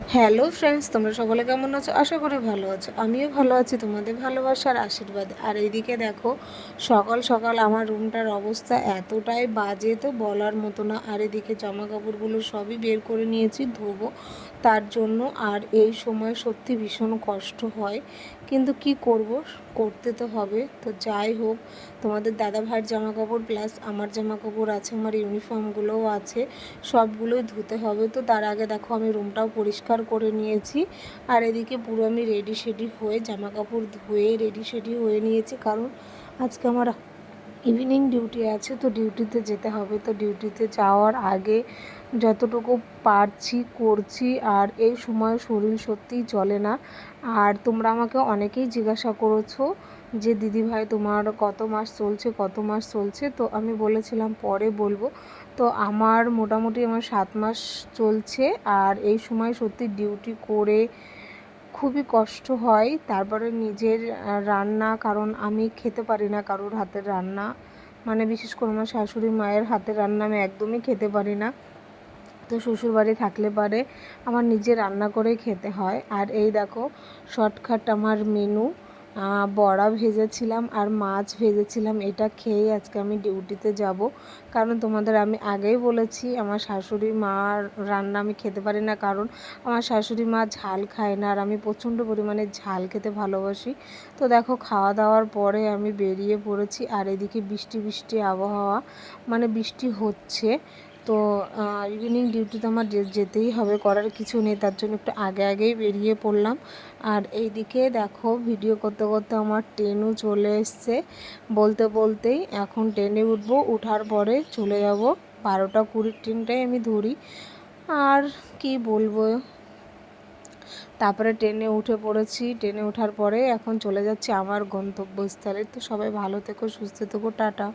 Hello friends, তোমরা সকলে কেমন আছো? আশা করি ভালো আছো। আমিও ভালো আছি, তোমাদের ভালোবাসার আশীর্বাদে। আর এইদিকে দেখো, সকাল সকাল আমার রুমটার অবস্থা এতটাই বাজে তো বলার মতো না। আর এদিকে জামা কাপড়গুলো সবই বের করে নিয়েছি ধোবো। তার জন্য আর এই সময় সত্যি ভীষণ কষ্ট হয়। কিন্তু কি করব? করতে তো হবে। তো যাই হোক, তোমাদের দাদা ভাইয়ের জামা কাপড় প্লাস আমার জামা কাপড় আছে, আমার ইউনিফর্মগুলোও আছে, সবগুলোই ধুতে হবে। তো তার আগে দেখো, আমি রুমটাও পরিষ্কার করে নিয়েছি। আর এদিকে পুরো আমি রেডি শেডি হয়ে জামা কাপড় ধুয়ে রেডি শেডি হয়ে নিয়েছি। কারণ আজকে আমার ইভিনিং ডিউটি আছে, তো ডিউটিতে যেতে হবে। তো ডিউটিতে যাওয়ার আগে যতটুকু পারছি, করছি, আর এই সময় শরীর সত্যিই চলে না। আর তোমরা আমাকে অনেকেই জিজ্ঞাসা করেছ যে, দিদি ভাই, তোমার কত মাস চলছে, কত মাস চলছে? তো আমি বলেছিলাম, পরে বলব। তো আমার মোটামুটি আমার সাত মাস চলছে, আর এই সময় সত্যি ডিউটি করে খুবই কষ্ট হয়। তারপরে নিজের রান্না, কারণ আমি খেতে পারি না কারোর হাতের রান্না। মানে বিশেষ করে আমার শাশুড়ি মায়ের হাতের রান্না আমি একদমই খেতে পারি না। তো শ্বশুরবাড়ি থাকলে পারে আমার নিজে রান্না করে খেতে হয়। আর এই দেখো, শর্টকাট আমার মেনু। বড়া ভেজেছিলাম আর মাছ ভেজেছিলাম, এটা খেয়েই আজকে আমি ডিউটিতে যাব। কারণ তোমাদের আমি আগেই বলেছি, আমার শাশুড়ি মার রান্না আমি খেতে পারি না, কারণ আমার শাশুড়ি মা ঝাল খায় না আর আমি প্রচণ্ড পরিমাণে ঝাল খেতে ভালোবাসি। তো দেখো, খাওয়া দাওয়ার পরে আমি বেরিয়ে পড়েছি আর এদিকে বৃষ্টি বৃষ্টি আবহাওয়া মানে বৃষ্টি হচ্ছে। তো ইভিনিং ডিউটিতে আমার যেতেই হবে, করার কিছু নেই, তার জন্য একটু আগে আগেই বেরিয়ে পড়লাম। আর এই দিকে দেখো ভিডিও করতে করতে আমার ট্রেনও চলে এসছে। বলতে বলতেই এখন ট্রেনে উঠবো, উঠার পরে চলে যাব। বারোটা কুড়ির ট্রেনটাই আমি ধরি। আর কি বলব? তারপরে ট্রেনে উঠে পড়েছি। ট্রেনে ওঠার পরে এখন চলে যাচ্ছি আমার গন্তব্যস্থলে। তো সবাই ভালো থেকো, সুস্থ থেকো, টাটা।